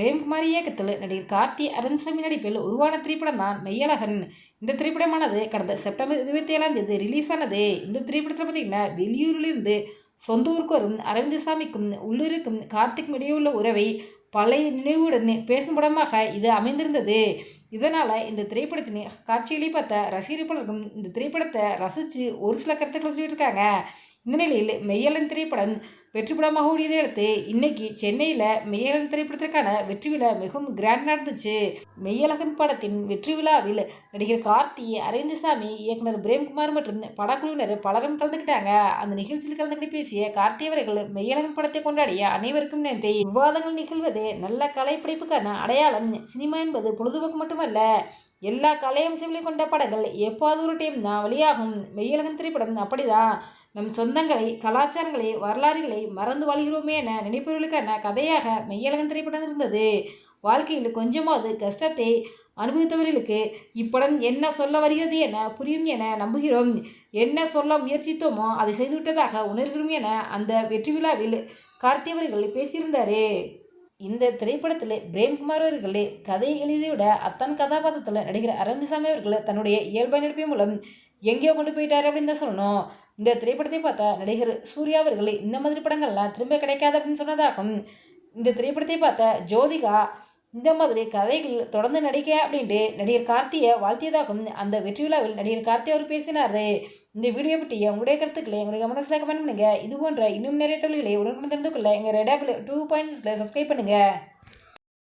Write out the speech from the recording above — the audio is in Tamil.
பிரேம்குமார் இயக்கத்தில் நடிகர் கார்த்தி அரண்சாமி நடிப்பில் உருவான திரைப்படம் தான் மெய்யழகன். இந்த திரைப்படமானது கடந்த செப்டம்பர் இருபத்தி ஏழாம் தேதி ரிலீஸ் ஆனது இந்த திரைப்படத்தில் பார்த்தீங்கன்னா வெளியூரிலிருந்து சொந்த ஊருக்கு வரும் அரவிந்தசாமிக்கும் உள்ளூருக்கும் கார்த்திக்கும் இடையே உள்ள உறவை பழைய நினைவுடன் பேசும் படமாக இது அமைந்திருந்தது. இதனால் இந்த திரைப்படத்தின் காட்சிகளை பார்த்த ரசிகர் இந்த திரைப்படத்தை ரசித்து ஒரு சில கருத்துக்களை சொல்லியிருக்காங்க. இருக்காங்க இந்த நிலையில் மெய்யலன் திரைப்படம் வெற்றி படமாக ஓடியதை அடுத்து இன்னைக்கு சென்னையில் மெய்யலன் திரைப்படத்திற்கான வெற்றி விழா மிகவும் கிராண்ட் நடந்துச்சு. மெய்யழகன் படத்தின் வெற்றி விழாவில் நடிகர் கார்த்தி அரவிந்தசாமி இயக்குனர் பிரேம்குமார் மற்றும் படக்குழுவினர் பலரும் கலந்துக்கிட்டாங்க. அந்த நிகழ்ச்சியில் கலந்துக்கிட்டு பேசிய கார்த்தி அவர்கள் மெய்யழகன் படத்தை கொண்டாடிய அனைவருக்கும் நன்றி. விவாதங்கள் நிகழ்வது நல்ல கலைப்படைப்புக்கான அடையாளம் சினிமா என்பது பொழுதுபோக்கு மட்டும் மட்டுமல்ல எல்லா கலையும் சிவிலி கொண்ட படங்கள் எப்போது ஒரு டைம் நான் வழியாகும். மெய்யழகன் திரைப்படம் அப்படிதான் நம் சொந்தங்களை கலாச்சாரங்களை வரலாறுகளை மறந்து வாழ்கிறோமே என நினைப்பவர்களுக்கான கதையாக மெய்யழகன் திரைப்படம் இருந்தது. வாழ்க்கையில் கொஞ்சமாவது கஷ்டத்தை அனுபவித்தவர்களுக்கு இப்படம் என்ன சொல்ல வருகிறது என புரியும் என நம்புகிறோம். என்ன சொல்ல முயற்சித்தோமோ அதை செய்துவிட்டதாக உணர்கிறோம் என அந்த வெற்றி விழாவில் கார்த்தியவர்கள் பேசியிருந்தாரே பேசியிருந்தார். இந்த திரைப்படத்தில் பிரேம்குமார் அவர்களே கதை எழுதிய விட அத்தன் கதாபாத்திரத்தில் நடிகர் அரங்கசாமி அவர்கள் தன்னுடைய இயல்பை நடிப்பு மூலம் எங்கேயோ கொண்டு போயிட்டார் அப்படின்னு தான் சொல்லணும். இந்த திரைப்படத்தை பார்த்தா நடிகர் சூர்யா அவர்கள் இந்த மாதிரி படங்கள்லாம் திரும்ப கிடைக்காது அப்படின்னு சொன்னதாகும் இந்த திரைப்படத்தை பார்த்த ஜோதிகா இந்த மாதிரி கதைகள் தொடர்ந்து நடிக்க அப்படின்ட்டு நடிகர் கார்த்தியை வாழ்த்தியதாகவும் அந்த வெற்றி விழாவில் நடிகர் கார்த்தி அவர் பேசினார். இந்த வீடியோ பற்றி உங்களுடைய கருத்துக்களை எங்களுடைய மனசில் கமெண்ட் பண்ணுங்கள் இது போன்ற இன்னும் நிறைய தொழில்களை உடனுக்குடன் தெரிந்து கொள்ள எங்கள் ரெடாபிள் டூ பாயிண்ட்ஸில் சப்ஸ்கிரைப் பண்ணுங்கள்